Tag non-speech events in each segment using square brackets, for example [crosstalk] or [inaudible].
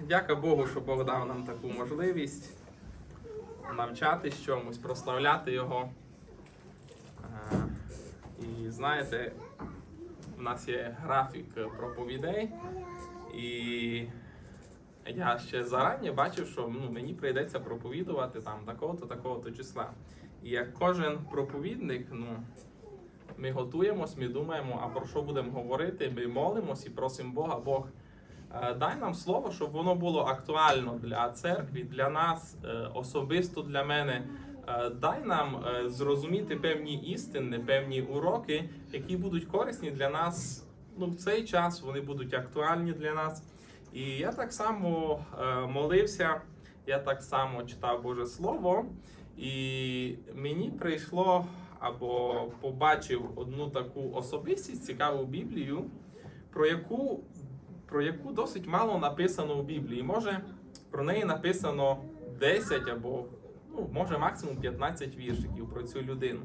дяка Богу, що Бог дав нам таку можливість навчатись чомусь, прославляти Його. Е, І знаєте, в нас є графік проповідей, і я ще зарані бачив, що ну, мені прийдеться проповідувати там такого-то, такого-то числа. І як кожен проповідник, ну, ми готуємось, ми думаємо, а про що будемо говорити, ми молимось і просимо Бога, Бог. Е, Дай нам слово, щоб воно було актуально для церкви, для нас, е, особисто для мене. Е, Дай нам зрозуміти певні істини, певні уроки, які будуть корисні для нас ну, в цей час, вони будуть актуальні для нас. І я так само молився, я так само читав Боже Слово, і мені прийшло або побачив одну таку особистість, цікаву Біблію, про яку, про яку досить мало написано в Біблії. Може, про неї написано 10 або ну, може максимум 15 віршиків про цю людину.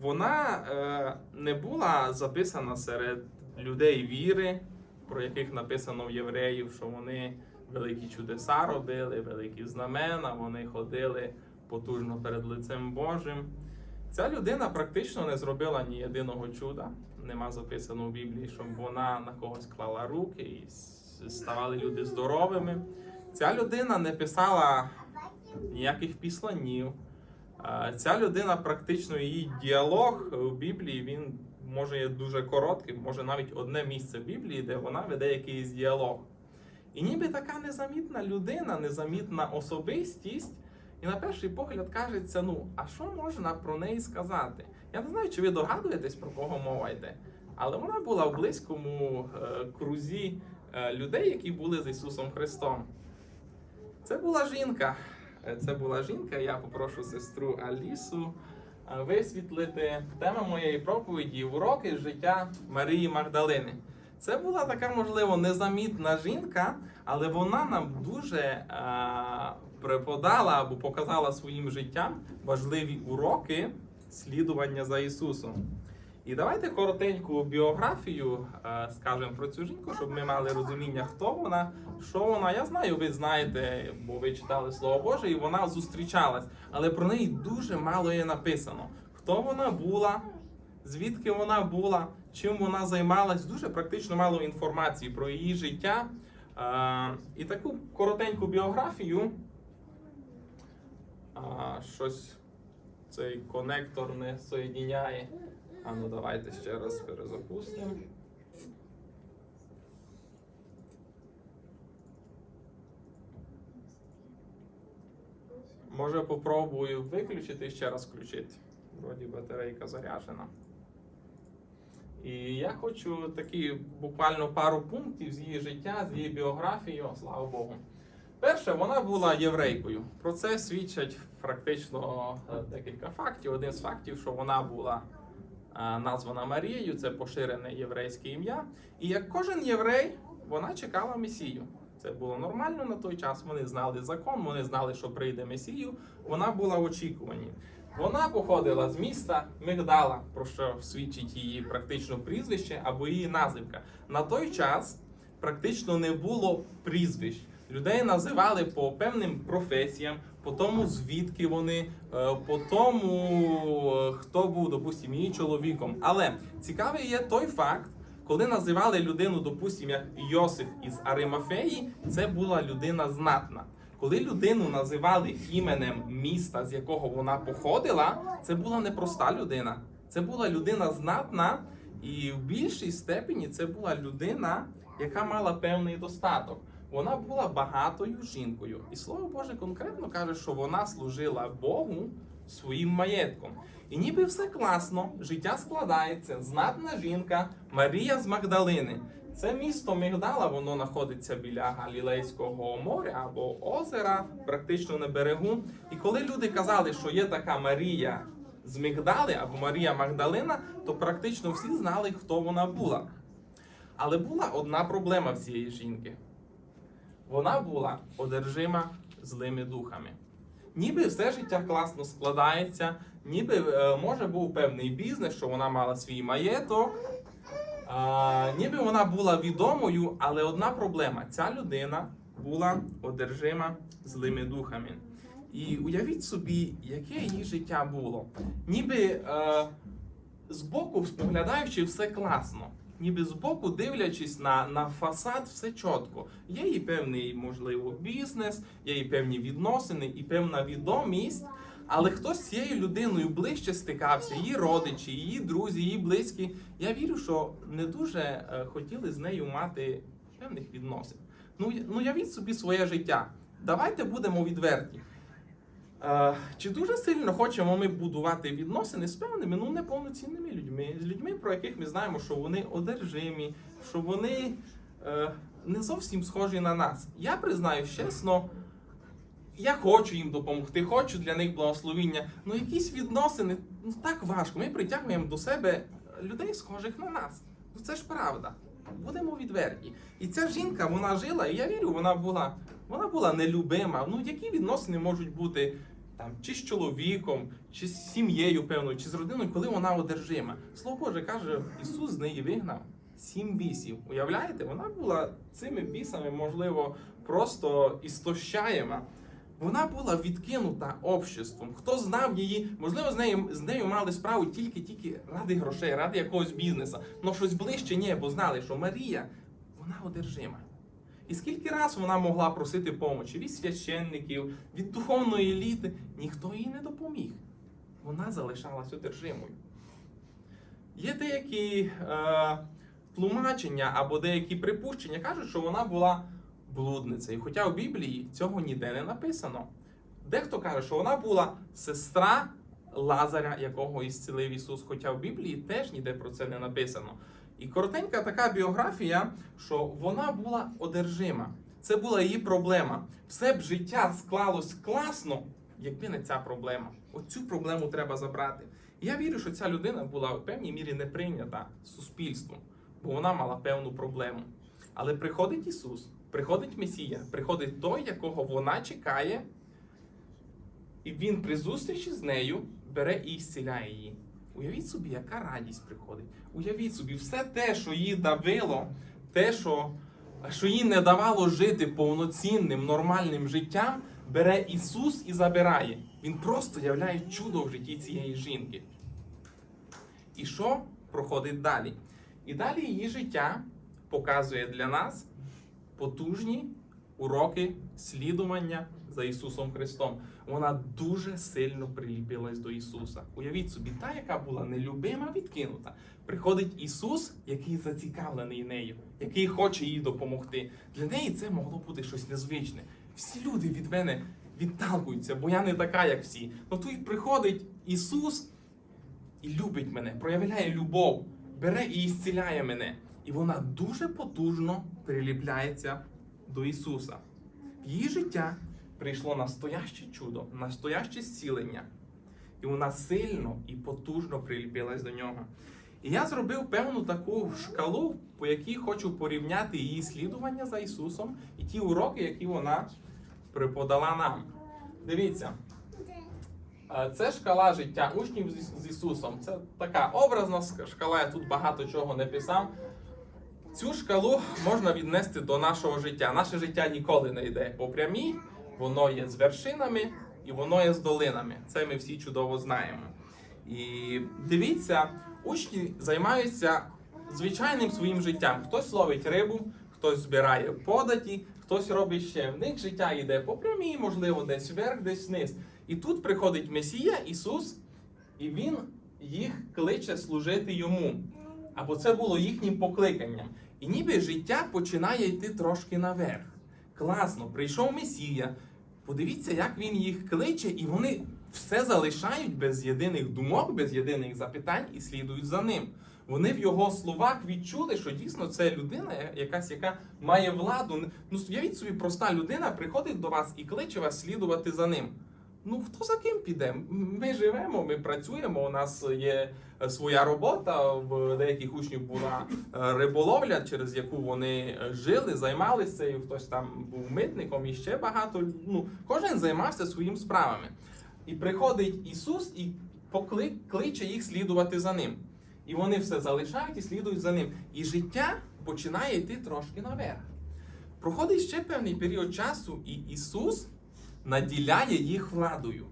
Вона е, не була записана серед людей віри, про яких написано в євреїв, що вони великі чудеса робили, великі знамена, вони ходили потужно перед лицем Божим. Ця людина практично не зробила ні єдиного чуда. Нема записано в Біблії, щоб вона на когось клала руки і ставали люди здоровими. Ця людина не писала ніяких післанів. Ця людина практично її діалог в Біблії він може є дуже коротким, може навіть одне місце в Біблії, де вона веде якийсь діалог. І ніби така незамітна людина, незамітна особистість, і на перший погляд кажеться: ну, а що можна про неї сказати? Я не знаю, чи ви догадуєтесь, про кого мова йде, але вона була в близькому е, крузі е, людей, які були з Ісусом Христом. Це була жінка. Е, Це була жінка. Я попрошу сестру Алісу е, висвітлити тему моєї проповіді уроки життя Марії Магдалини. Це була така, можливо, незамітна жінка, але вона нам дуже е, преподала або показала своїм життям важливі уроки слідування за Ісусом. І давайте коротеньку біографію е, скажемо про цю жінку, щоб ми мали розуміння, хто вона, що вона. Я знаю, ви знаєте, бо ви читали Слово Боже, і вона зустрічалась, але про неї дуже мало є написано. Хто вона була, звідки вона була, чим вона займалась. Дуже практично мало інформації про її життя. І таку коротеньку біографію. А, щось цей конектор не соєдіняє. А ну давайте ще раз перезапустимо. Може попробую виключити і ще раз включити. Вроді батарейка заряджена. І я хочу такі буквально пару пунктів з її життя, з її біографією, слава Богу. Перше, вона була єврейкою. Про це свідчать практично е, декілька фактів. Один з фактів, що вона була е, названа Марією, це поширене єврейське ім'я. І як кожен єврей, вона чекала Месію. Це було нормально на той час. Вони знали закон, вони знали, що прийде Месію. Вона була в очікуванні. Вона походила з міста Мигдала, про що свідчить її практично прізвище або її називка. На той час практично не було прізвищ. Людей називали по певним професіям, по тому, звідки вони, е, по тому, е, хто був, допустимо, її чоловіком. Але цікавий є той факт, коли називали людину, допустимо, як Йосиф із Аримафеї, це була людина знатна. Коли людину називали іменем міста, з якого вона походила, це була не проста людина. Це була людина знатна, і в більшій степені це була людина, яка мала певний достаток. Вона була багатою жінкою, і слово Боже конкретно каже, що вона служила Богу своїм маєтком. І ніби все класно, життя складається. Знатна жінка Марія з Магдалини. Це місто Мигдала, воно знаходиться біля Галілейського моря або озера, практично на берегу. І коли люди казали, що є така Марія з Мигдали або Марія Магдалина, то практично всі знали, хто вона була. Але була одна проблема в цієї жінки. Вона була одержима злими духами. Ніби все життя класно складається, ніби е, може був певний бізнес, що вона мала свій маєток, а, ніби вона була відомою, але одна проблема: ця людина була одержима злими духами. І уявіть собі, яке її життя було. Ніби е, збоку споглядаючи все класно. Ніби збоку дивлячись на, на фасад, все чітко. Є і певний, можливо, бізнес, є і певні відносини, і певна відомість. Але хтось з цією людиною ближче стикався, її родичі, її друзі, її близькі. Я вірю, що не дуже е, хотіли з нею мати певних відносин. Ну, ну явіть собі своє життя. Давайте будемо відверті. Е, чи дуже сильно хочемо ми будувати відносини з певними ну неповноцінними людьми, з людьми, про яких ми знаємо, що вони одержимі, що вони е, не зовсім схожі на нас. Я признаюсь чесно, я хочу їм допомогти, хочу для них благословіння. Ну якісь відносини ну так важко. Ми притягуємо до себе людей, схожих на нас. Ну це ж правда. Будемо відверті. І ця жінка, вона жила, і я вірю, вона була, вона була нелюбима. Ну які відносини можуть бути там чи з чоловіком, чи з сім'єю, певною, чи з родиною, коли вона одержима. Слово Боже каже, Ісус з неї вигнав сім бісів. Уявляєте, вона була цими бісами, можливо, просто істощаєма. Вона була відкинута обществом. Хто знав її, можливо, з нею з нею мали справу тільки-тільки ради грошей, ради якогось бізнесу. Но щось ближче ні, бо знали, що Марія вона одержима. І скільки раз вона могла просити помочі від священників, від духовної еліти, ніхто їй не допоміг. Вона залишалась одержимою. Є деякі е, тлумачення або деякі припущення кажуть, що вона була блудницею. Хоча в Біблії цього ніде не написано. Дехто каже, що вона була сестра Лазаря, якого ісцілив Ісус, хоча в Біблії теж ніде про це не написано. І коротенька така біографія, що вона була одержима. Це була її проблема. Все б життя склалось класно, якби не ця проблема. Оцю проблему треба забрати. І я вірю, що ця людина була в певній мірі не прийнята суспільством, бо вона мала певну проблему. Але приходить Ісус, приходить Месія, приходить той, якого вона чекає, і він при зустрічі з нею бере і зціляє її. Уявіть собі, яка радість приходить. Уявіть собі, все те, що її давило, те, що, що їй не давало жити повноцінним, нормальним життям, бере Ісус і забирає. Він просто являє чудо в житті цієї жінки. І що проходить далі? І далі її життя показує для нас потужні уроки слідування за Ісусом Христом. Вона дуже сильно приліпилась до Ісуса. Уявіть собі, та, яка була нелюбима, відкинута. Приходить Ісус, який зацікавлений нею, який хоче їй допомогти. Для неї це могло бути щось незвичне. Всі люди від мене відталкуються, бо я не така, як всі. Ну тут приходить Ісус і любить мене, проявляє любов, бере і ісціляє мене. І вона дуже потужно приліпляється до Ісуса. В її життя прийшло настояще чудо, настояще зцілення. І вона сильно і потужно приліпилась до нього. І я зробив певну таку шкалу, по якій хочу порівняти її слідування за Ісусом і ті уроки, які вона преподала нам. Дивіться, Е, Це шкала життя учнів з- з Ісусом. Це така образна шкала, я тут багато чого не писав. Цю шкалу можна віднести до нашого життя. Наше життя ніколи не йде по прямій, воно є з вершинами і воно є з долинами. Це ми всі чудово знаємо. І дивіться, учні займаються звичайним своїм життям. Хтось ловить рибу, хтось збирає податі, хтось робить ще. В них життя йде по прямій, можливо, десь вверх, десь вниз. І тут приходить Месія, Ісус, і Він їх кличе служити йому. Або це було їхнім покликанням. І ніби життя починає йти трошки наверх. Класно, прийшов Месія. Подивіться, як він їх кличе, і вони все залишають без єдиних думок, без єдиних запитань і слідують за ним. Вони в його словах відчули, що дійсно це людина, якась, яка має владу. Ну, уявіть собі, проста людина приходить до вас і кличе вас слідувати за ним. Ну, хто за ким піде? Ми живемо, ми працюємо. У нас є е, своя робота. В деяких учнів була е, риболовля, через яку вони е, жили, займалися цею. Хтось там був митником і ще багато. Ну, кожен займався своїм справами. І приходить Ісус і покли- кличе їх слідувати за ним. І вони все залишають і слідують за ним. І життя починає йти трошки наверх. проходить ще певний період часу, і Ісус наділяє їх владою.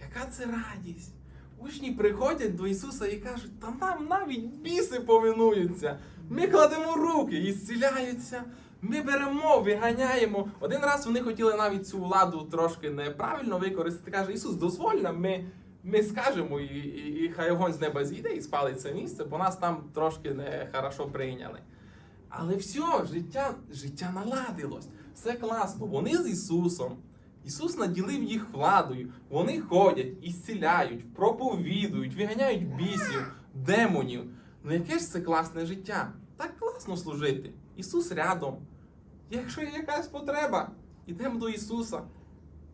Яка це радість? Учні приходять до Ісуса і кажуть, та нам навіть біси повинуються. Ми кладемо руки і зціляються. Ми беремо, виганяємо. Один раз вони хотіли навіть цю владу трошки неправильно використати. Каже, Ісус, дозволь нам, ми, ми скажемо, і, і, і хай огонь з неба зійде і спалить це місце, бо нас там трошки не хорошо прийняли. Але все, життя, життя наладилось. Все класно. Вони з Ісусом. Ісус наділив їх владою. Вони ходять і проповідують, виганяють бісів, демонів. Ну яке ж це класне життя? Так класно служити. Ісус рядом. Якщо є якась потреба, йдемо до Ісуса.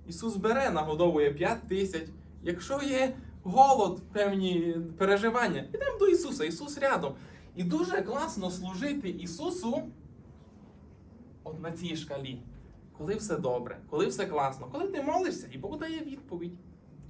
Ісус бере, нагодовує 5 тисяч. Якщо є голод, певні переживання, йдемо до Ісуса. Ісус рядом. І дуже класно служити Ісусу от на цій шкалі. Коли все добре, коли все класно, коли ти молишся і Бог дає відповідь.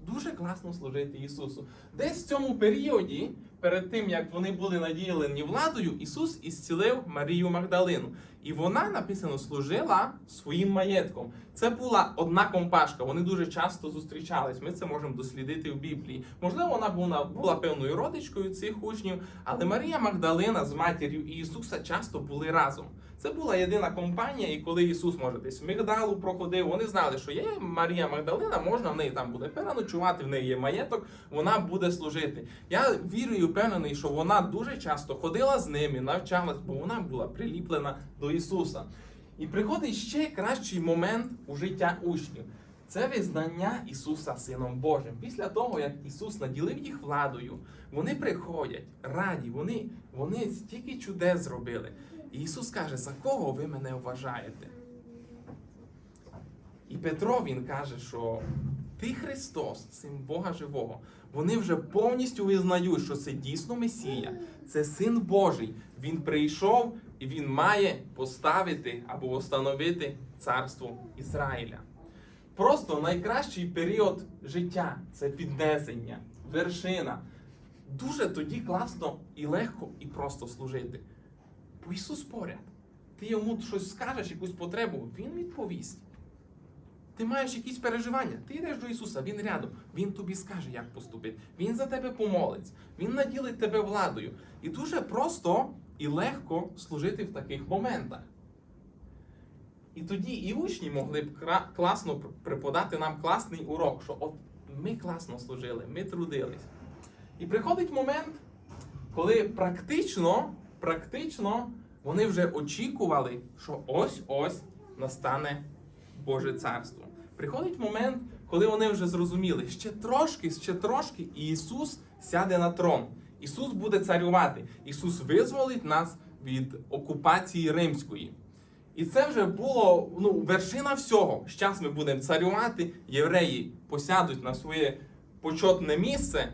Дуже класно служити Ісусу. Десь в цьому періоді, перед тим як вони були наділені владою, Ісус ісцілив Марію Магдалину. І вона написано служила своїм маєтком. Це була одна компашка. Вони дуже часто зустрічались. Ми це можемо дослідити в Біблії. Можливо, вона була, була певною родичкою цих учнів, але Марія Магдалина з матір'ю Ісуса часто були разом. Це була єдина компанія, і коли Ісус може десь в Мигдалу проходив, вони знали, що є Марія Магдалина, можна в неї там буде переночувати, в неї є маєток, вона буде служити. Я вірю і впевнений, що вона дуже часто ходила з ними, навчалась, бо вона була приліплена до Ісуса. І приходить ще кращий момент у життя учнів. Це визнання Ісуса Сином Божим. Після того, як Ісус наділив їх владою, вони приходять раді, вони, вони стільки чудес зробили. Ісус каже, за кого ви мене вважаєте? І Петро він каже, що ти Христос, син Бога живого. Вони вже повністю визнають, що це дійсно Месія, це син Божий. Він прийшов і він має поставити або встановити царство Ізраїля. Просто найкращий період життя це піднесення, вершина. Дуже тоді класно і легко, і просто служити. Бо Ісус поряд. Ти йому щось скажеш, якусь потребу, Він відповість. Ти маєш якісь переживання, ти йдеш до Ісуса, Він рядом, Він тобі скаже, як поступити. Він за тебе помолиться, Він наділить тебе владою. І дуже просто і легко служити в таких моментах. І тоді і учні могли б класно пр- преподати нам класний урок, що от ми класно служили, ми трудились. І приходить момент, коли практично, практично вони вже очікували, що ось-ось настане Боже царство. Приходить момент, коли вони вже зрозуміли, ще трошки, ще трошки, і Ісус сяде на трон. Ісус буде царювати. Ісус визволить нас від окупації римської. І це вже було ну, вершина всього. Зараз ми будемо царювати, євреї посядуть на своє почетне місце,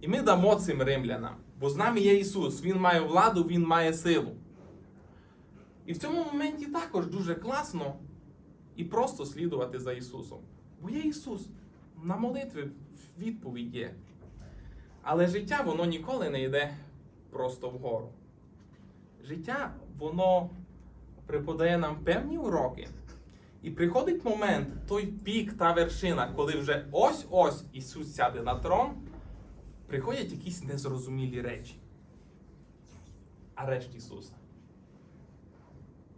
і ми дамо цим римлянам. Бо з нами є Ісус, Він має владу, Він має силу. І в цьому моменті також дуже класно і просто слідувати за Ісусом. Бо є Ісус. На молитві відповідь є. Але життя воно ніколи не йде просто вгору. Життя, воно преподає нам певні уроки. І приходить момент, той пік, та вершина, коли вже ось-ось Ісус сяде на трон, приходять якісь незрозумілі речі. Арешт Ісуса.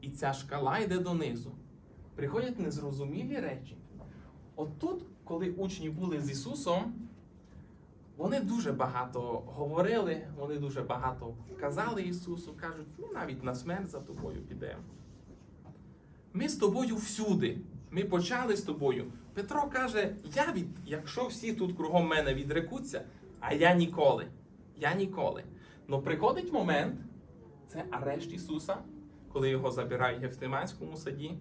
І ця шкала йде донизу. Приходять незрозумілі речі. От тут, коли учні були з Ісусом, вони дуже багато говорили, вони дуже багато казали Ісусу, кажуть, ми навіть на смерть за тобою підемо. Ми з тобою всюди. Ми почали з тобою. Петро каже: я від, якщо всі тут кругом мене відрекуться, а я ніколи. Я ніколи. Но приходить момент, це арешт Ісуса, коли його забирають в Гефтиманському саді.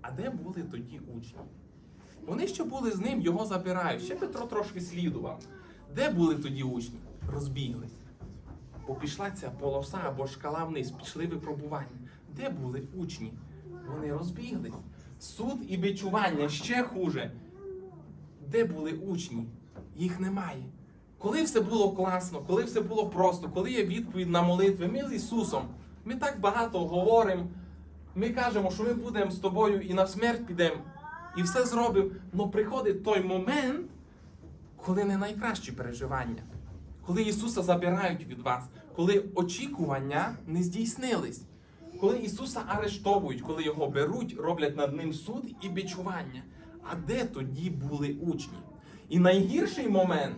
А де були тоді учні? Вони ще були з ним, його забирають. Ще Петро трошки слідував. Де були тоді учні? Розбіглись. Бо пішла ця полоса або шкала вниз, пішли випробування. Де були учні? Вони розбіглись. Суд і бичування ще хуже. Де були учні? Їх немає. Коли все було класно, коли все було просто, коли є відповідь на молитви, ми з Ісусом. Ми так багато говоримо, Ми кажемо, що ми будемо з тобою і на смерть підемо, і все зробимо. Але приходить той момент, коли не найкращі переживання, коли Ісуса забирають від вас, коли очікування не здійснились, коли Ісуса арештовують, коли його беруть, роблять над ним суд і бичування. А де тоді були учні? І найгірший момент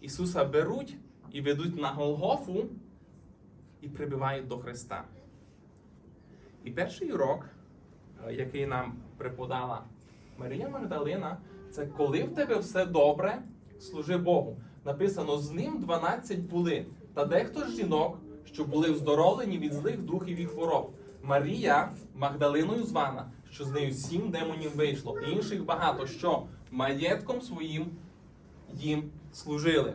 Ісуса беруть і ведуть на Голгофу і прибивають до Христа. І перший урок, е, який нам преподала Марія Магдалина, це коли в тебе все добре, служи Богу. Написано, з ним 12 були, та дехто з жінок, що були вздоровлені від злих духів і хвороб. Марія Магдалиною звана, що з нею сім демонів вийшло, і інших багато, що маєтком своїм їм служили.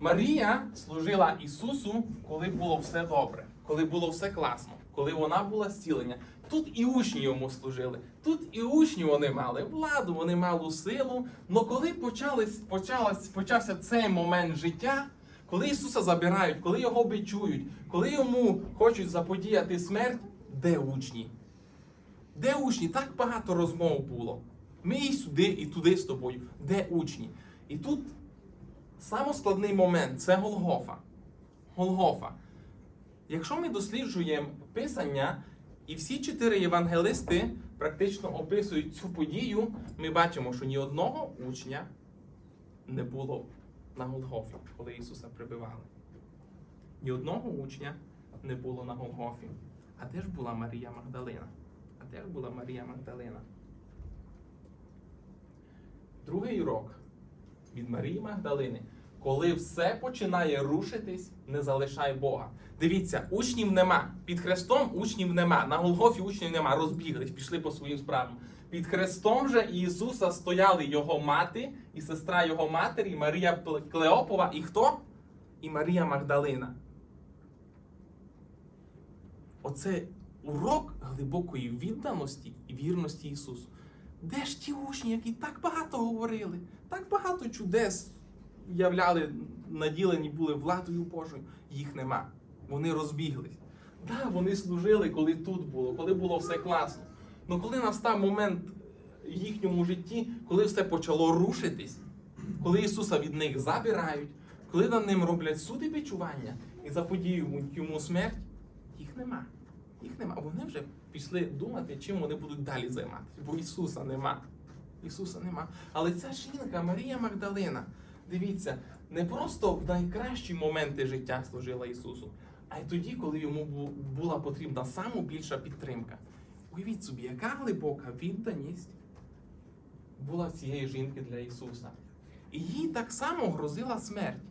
Марія служила Ісусу, коли було все добре, коли було все класно, коли вона була зцілення. Тут і учні йому служили, тут і учні вони мали владу, вони мали силу. Но коли почались, почалась, почався цей момент життя, коли Ісуса забирають, коли його бичують, коли йому хочуть заподіяти смерть, де учні? Де учні? Так багато розмов було. Ми і сюди, і туди з тобою. Де учні? І тут Саме складний момент це Голгофа. Голгофа. Якщо ми досліджуємо Писання, і всі чотири євангелисти практично описують цю подію, ми бачимо, що ні одного учня не було на Голгофі, коли Ісуса прибивали. Ні одного учня не було на Голгофі. А де ж була Марія Магдалина? А де ж була Марія Магдалина? Другий урок від Марії Магдалини. Коли все починає рушитись, не залишай Бога. Дивіться, учнів нема. Під хрестом учнів нема. На Голгофі учнів нема. Розбіглись, пішли по своїм справам. Під хрестом же Ісуса стояли його мати і сестра його матері, Марія Клеопова. І хто? І Марія Магдалина. Оце урок глибокої відданості і вірності Ісусу. Де ж ті учні, які так багато говорили, так багато чудес являли, наділені були владою Божою, їх нема. Вони розбіглись. Так, да, вони служили, коли тут було, коли було все класно. Але коли настав момент в їхньому житті, коли все почало рушитись, коли Ісуса від них забирають, коли над ним роблять суди бичування і заподіюють йому смерть, їх нема. Їх нема. Вони вже пішли думати, чим вони будуть далі займатися, бо Ісуса нема. Ісуса нема. Але ця жінка, Марія Магдалина, дивіться, не просто в найкращі моменти життя служила Ісусу, а й тоді, коли йому була потрібна саму більша підтримка. Уявіть собі, яка глибока відданість була цієї жінки для Ісуса. І їй так само грозила смерть.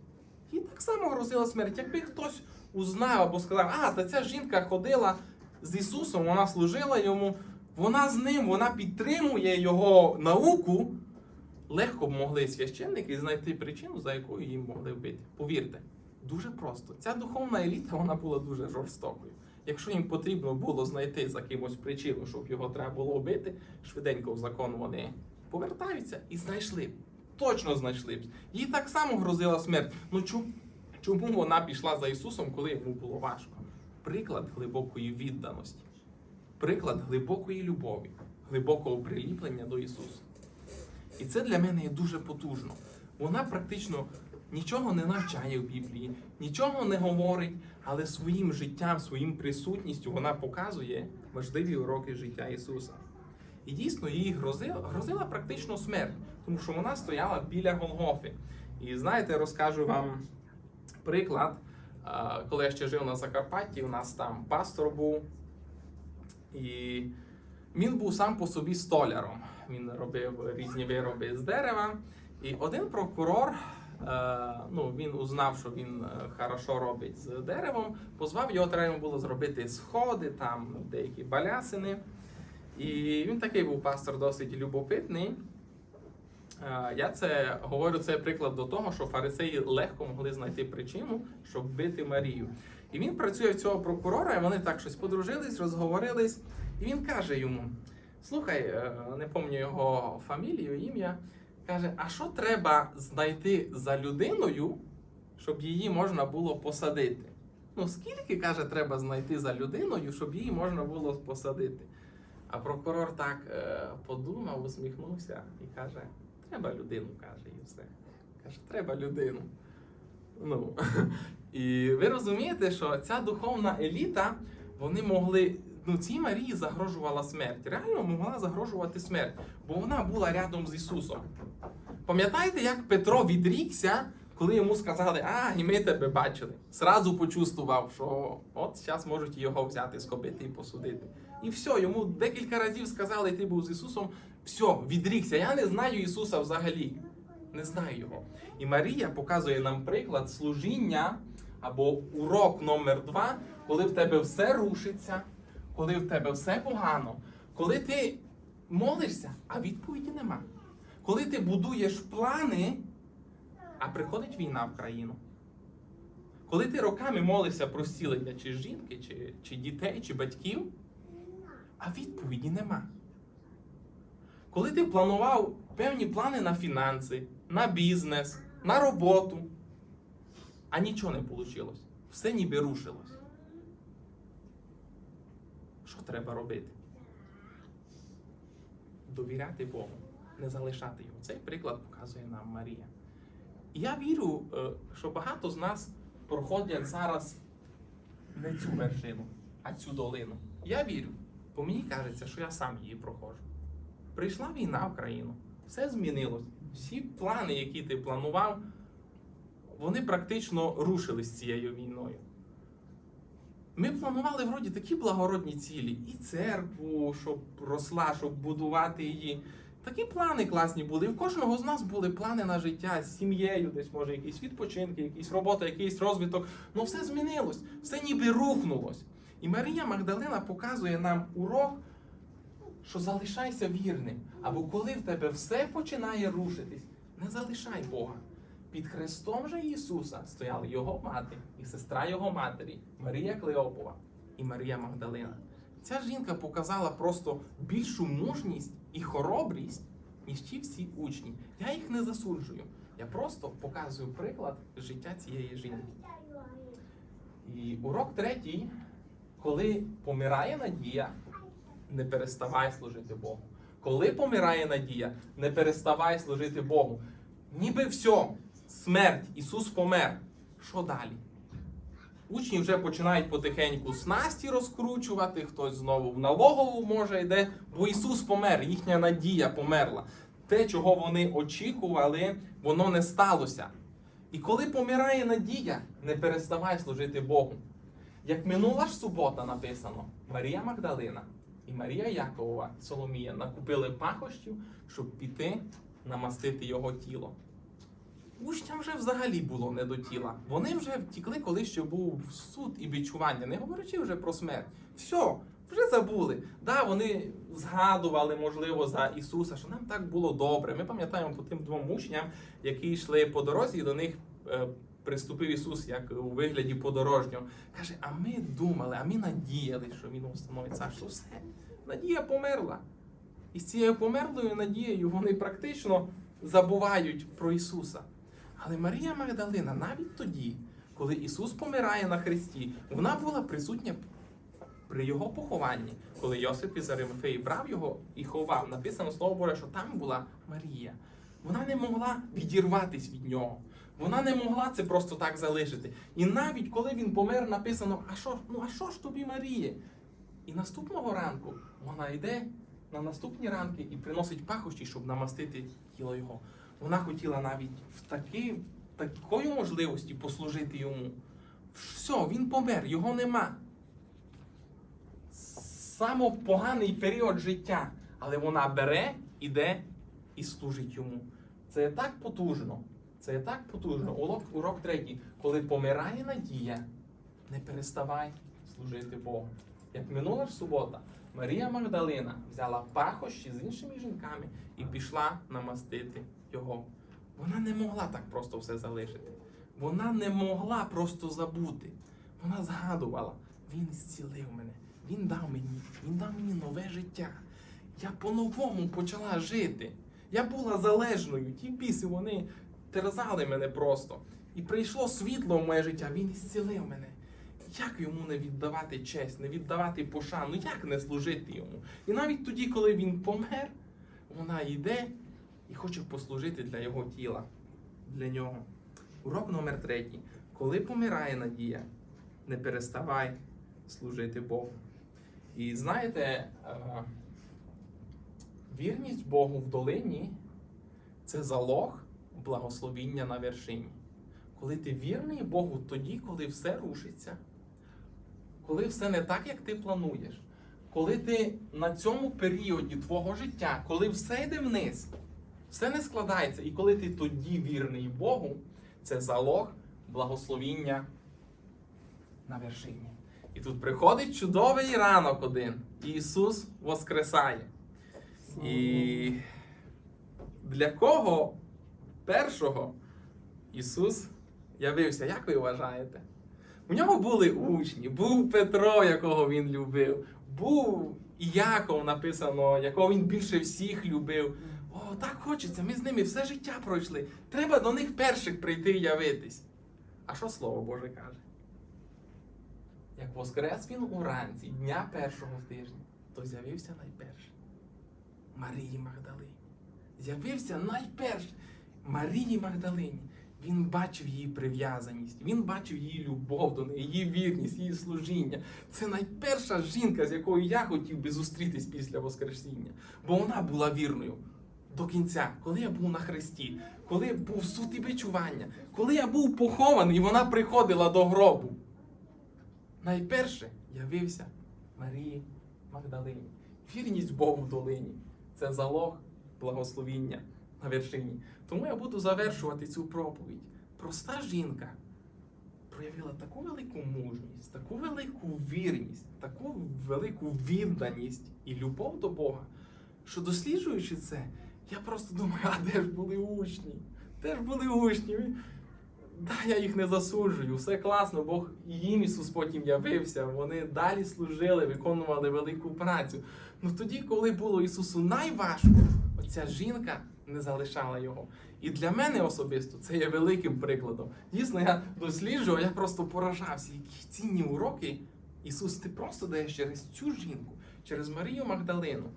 Їй так само грозила смерть. Якби хтось узнав або сказав, а, та ця жінка ходила з Ісусом, вона служила йому, вона з ним, вона підтримує його науку. Легко б могли священники знайти причину, за якою їм могли вбити. Повірте, дуже просто. Ця духовна еліта вона була дуже жорстокою. Якщо їм потрібно було знайти за кимось причину, щоб його треба було вбити, швиденько в закон вони повертаються і знайшли б. Точно знайшли б. Їй так само грозила смерть. Ну чому вона пішла за Ісусом, коли йому було важко? Приклад глибокої відданості, приклад глибокої любові, глибокого приліплення до Ісуса. І це для мене є дуже потужно. Вона практично нічого не навчає в Біблії, нічого не говорить, але своїм життям, своїм присутністю вона показує важливі уроки життя Ісуса. І дійсно їй грозила, грозила практично смерть, тому що вона стояла біля Голгофи. І знаєте, розкажу вам приклад. Коли я ще жив на Закарпатті, у нас там пастор був, і він був сам по собі столяром. Він робив різні вироби з дерева. І один прокурор, е, ну, він узнав, що він е, хорошо робить з деревом, позвав його, треба було зробити сходи, там деякі балясини. І він такий був пастор досить любопитний. Е, Я це говорю це приклад до того, що фарисеї легко могли знайти причину, щоб бити Марію. І він працює в цього прокурора, і вони так щось подружились, розговорились. І він каже йому: Слухай, е, не пам'ятаю його фамілію, ім'я. Каже: а що треба знайти за людиною, щоб її можна було посадити? Ну скільки каже, треба знайти за людиною, щоб її можна було посадити. А прокурор так е, подумав, усміхнувся і каже: треба людину, каже, і все. Каже, треба людину. Ну, [laughs] і ви розумієте, що ця духовна еліта, вони могли. Ну, цій Марії загрожувала смерть. Реально могла загрожувати смерть, бо вона була рядом з Ісусом. Пам'ятаєте, як Петро відрікся, коли йому сказали, а, і ми тебе бачили. Зразу почувствував, що от зараз можуть його взяти, схопити і посудити. І все, йому декілька разів сказали, ти був з Ісусом. Все, відрікся. Я не знаю Ісуса взагалі. Не знаю його. І Марія показує нам приклад служіння або урок номер два, коли в тебе все рушиться, коли в тебе все погано, коли ти молишся, а відповіді нема. Коли ти будуєш плани, а приходить війна в країну. Коли ти роками молишся про зцілення чи жінки, чи, чи дітей, чи батьків, а відповіді нема. Коли ти планував певні плани на фінанси, на бізнес, на роботу, а нічого не вийшло. Все ніби рушилось. Що треба робити? Довіряти Богу, не залишати його. Цей приклад показує нам Марія. Я вірю, е, що багато з нас проходять зараз не цю вершину, а цю долину. Я вірю, бо мені кажеться, що я сам її проходжу. Прийшла війна в країну, все змінилось. Всі плани, які ти планував, вони практично рушились з цією війною. Ми планували вроді такі благородні цілі, і церкву, щоб росла, щоб будувати її. Такі плани класні були. І в кожного з нас були плани на життя з сім'єю, десь може якісь відпочинки, якісь робота, якийсь розвиток. Ну все змінилось, все ніби рухнулось. І Марія Магдалина показує нам урок, що залишайся вірним. Або коли в тебе все починає рушитись, не залишай Бога. Під хрестом же Ісуса стояли його мати і сестра його матері, Марія Клеопова і Марія Магдалина. Ця жінка показала просто більшу мужність і хоробрість, ніж ті всі учні. Я їх не засуджую. Я просто показую приклад життя цієї жінки. І урок третій, коли помирає надія, не переставай служити Богу. Коли помирає надія, не переставай служити Богу. Ніби все, смерть, Ісус помер. Що далі? Учні вже починають потихеньку снасті розкручувати, хтось знову в налогову може йде, бо Ісус помер, їхня надія померла. Те, чого вони очікували, воно не сталося. І коли помирає надія, не переставай служити Богу. Як минула ж субота написано, Марія Магдалина і Марія Яковова, Соломія накупили пахощів, щоб піти намастити його тіло. Учням вже взагалі було не до тіла. Вони вже втікли, коли ще був суд і відчування, не говорячи вже про смерть. Все, вже забули. Да, вони згадували, можливо, за Ісуса, що нам так було добре. Ми пам'ятаємо по тим двом учням, які йшли по дорозі, і до них е, приступив Ісус як у вигляді подорожнього. Каже: а ми думали, а ми надіяли, що Він установить царство. Все, надія померла. І з цією померлою надією вони практично забувають про Ісуса. Але Марія Магдалина навіть тоді, коли Ісус помирає на хресті, вона була присутня при його похованні, коли Йосип із Аримфеї брав його і ховав. Написано слово Боже, що там була Марія. Вона не могла відірватись від нього. Вона не могла це просто так залишити. І навіть коли він помер, написано: а що, ну а що ж тобі, Маріє? І наступного ранку вона йде на наступні ранки і приносить пахощі, щоб намастити тіло його. Вона хотіла навіть в таки, такої можливості послужити йому. Все, він помер, його нема. Само поганий період життя, але вона бере, іде і служить йому. Це так потужно. Це так потужно. Урок, урок третій. Коли помирає надія, не переставай служити Богу. Як минула ж субота, Марія Магдалина взяла пахощі з іншими жінками і пішла намастити його. Вона не могла так просто все залишити. Вона не могла просто забути. Вона згадувала, він зцілив мене, він дав мені, він дав мені нове життя. Я по-новому почала жити. Я була залежною. Ті біси вони терзали мене просто. І прийшло світло в моє життя, він зцілив мене. як йому не віддавати честь, не віддавати пошану, як не служити йому? І навіть тоді, коли він помер, вона йде і хоче послужити для його тіла, для нього. Урок номер третій. Коли помирає надія, не переставай служити Богу. І знаєте, е, вірність Богу в долині це залог благословіння на вершині. Коли ти вірний Богу тоді, коли все рушиться, коли все не так, як ти плануєш, коли ти на цьому періоді твого життя, коли все йде вниз, все не складається, і коли ти тоді вірний Богу, це залог благословіння на вершині. І тут приходить чудовий ранок один. І Ісус воскресає. І для кого першого Ісус явився? Як ви вважаєте? У нього були учні, був Петро, якого він любив, був Яков написано, якого він більше всіх любив. О, так хочеться, ми з ними все життя пройшли. Треба до них перших прийти і явитись. А що Слово Боже каже? Як воскрес він уранці, дня першого в тижні, то з'явився найперший. Марії Магдалині. З'явився найперший Марії Магдалині. Він бачив її прив'язаність, він бачив її любов до неї, її вірність, її служіння. Це найперша жінка, з якою я хотів би зустрітись після Воскресіння. Бо вона була вірною до кінця, коли я був на хресті, коли був суд і бичування, коли я був похований, вона приходила до гробу. Найперше явився Марії Магдалині. Вірність Богу в долині це залог благословіння на вершині. Тому я буду завершувати цю проповідь. Проста жінка проявила таку велику мужність, таку велику вірність, таку велику відданість і любов до Бога, що досліджуючи це, я просто думаю, а де ж були учні? Де ж були учні? Да, я їх не засуджую, все класно, Бог їм Ісус потім явився. Вони далі служили, виконували велику працю. Ну тоді, коли було Ісусу найважко, оця жінка не залишала його. І для мене особисто це є великим прикладом. Дійсно, я досліджував, я просто поражався, які цінні уроки Ісус ти просто даєш через цю жінку, через Марію Магдалину.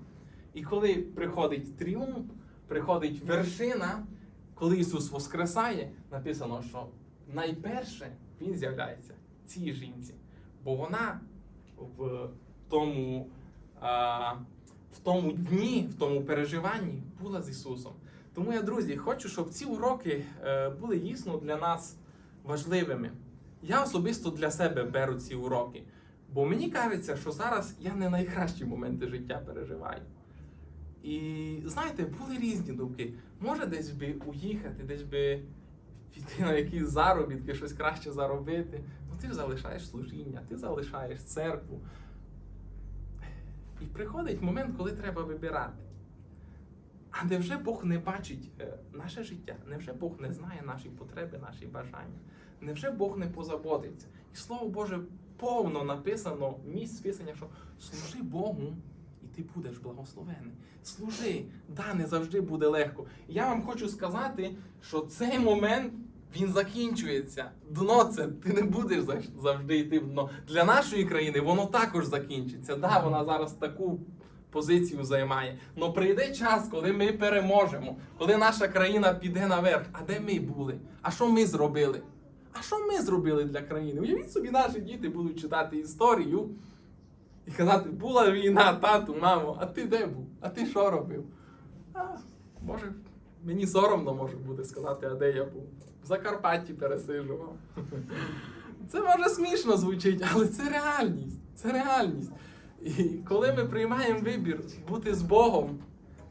І коли приходить тріумф, приходить вершина, коли Ісус воскресає, написано, що найперше Він з'являється цій жінці. Бо вона в тому, а, в тому дні, в тому переживанні була з Ісусом. Тому я, друзі, хочу, щоб ці уроки е, були дійсно для нас важливими. Я особисто для себе беру ці уроки. Бо мені кажеться, що зараз я не найкращі моменти життя переживаю. І знаєте, були різні думки. Може десь би уїхати, десь би піти на якісь заробітки, щось краще заробити. Ну ти ж залишаєш служіння, ти залишаєш церкву. І приходить момент, коли треба вибирати. А невже Бог не бачить е, наше життя? Невже Бог не знає наші потреби, наші бажання? Невже Бог не позаботиться? І Слово Боже повно написано місць писання, що служи Богу, ти будеш благословений. Служи, да, не завжди буде легко. Я вам хочу сказати, що цей момент він закінчується. Дно це ти не будеш завжди йти в дно. Для нашої країни воно також закінчиться. Да, вона зараз таку позицію займає. Но прийде час, коли ми переможемо, коли наша країна піде наверх. А де ми були? А що ми зробили? А що ми зробили для країни? Уявіть собі, наші діти будуть читати історію і казати, була війна, тату, мамо, а ти де був? А ти що робив? А, може, мені соромно може буде сказати, а де я був? В Закарпатті пересижував. Це може смішно звучить, але це реальність. Це реальність. І коли ми приймаємо вибір бути з Богом,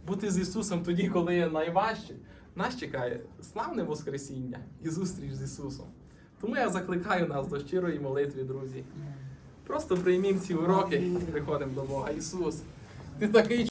бути з Ісусом тоді, коли є найважче, нас чекає славне Воскресіння і зустріч з Ісусом. Тому я закликаю нас до щирої молитви, друзі. Просто приймімо ці уроки і приходимо до Бога. Ісус, ти такий